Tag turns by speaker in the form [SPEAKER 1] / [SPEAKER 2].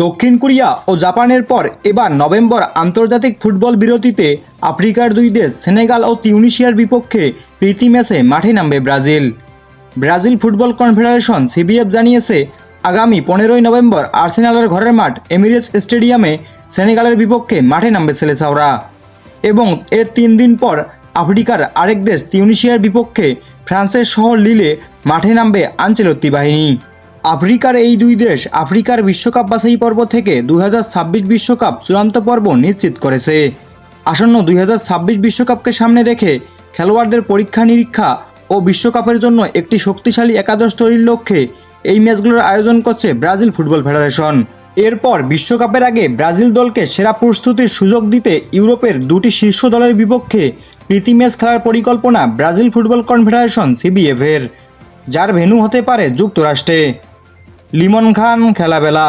[SPEAKER 1] দক্ষিণ কোরিয়া ও জাপানের পর এবার নভেম্বর আন্তর্জাতিক ফুটবল বিরতিতে আফ্রিকার দুই দেশ সেনেগাল ও তিউনিশিয়ার বিপক্ষে প্রীতি ম্যাচে মাঠে নামবে Brazil. Brazil football confederation CBF জানিয়েছে, আগামী পনেরোই নভেম্বর আর্সেনালের ঘরের মাঠ এমিরেটস স্টেডিয়ামে সেনেগালের বিপক্ষে মাঠে নামবে সেলেসাওরা। এবং এর তিন দিন পর আফ্রিকার আরেক দেশ তিউনিশিয়ার বিপক্ষে ফ্রান্সের শহর লিলে মাঠে নামবে আঞ্চলত্তি বাহিনী। আফ্রিকার এই দুই দেশ আফ্রিকার বিশ্বকাপ বাছাই পর্ব থেকে দু বিশ্বকাপ চূড়ান্ত পর্ব নিশ্চিত করেছে। আসন্ন দুই বিশ্বকাপকে সামনে রেখে খেলোয়াড়দের পরীক্ষা নিরীক্ষা ও বিশ্বকাপের জন্য একটি শক্তিশালী একাদশ তৈরির লক্ষ্যে এই ম্যাচগুলোর আয়োজন করছে ব্রাজিল ফুটবল ফেডারেশন। এরপর বিশ্বকাপের আগে ব্রাজিল দলকে সেরা প্রস্তুতির সুযোগ দিতে ইউরোপের দুটি শীর্ষ দলের বিপক্ষে প্রীতি ম্যাচ খেলার পরিকল্পনা ব্রাজিল ফুটবল কনফেডারেশন সিবিএফের, যার ভেন্যু হতে পারে যুক্তরাষ্ট্রে। লিমন খান খেলাবেলা।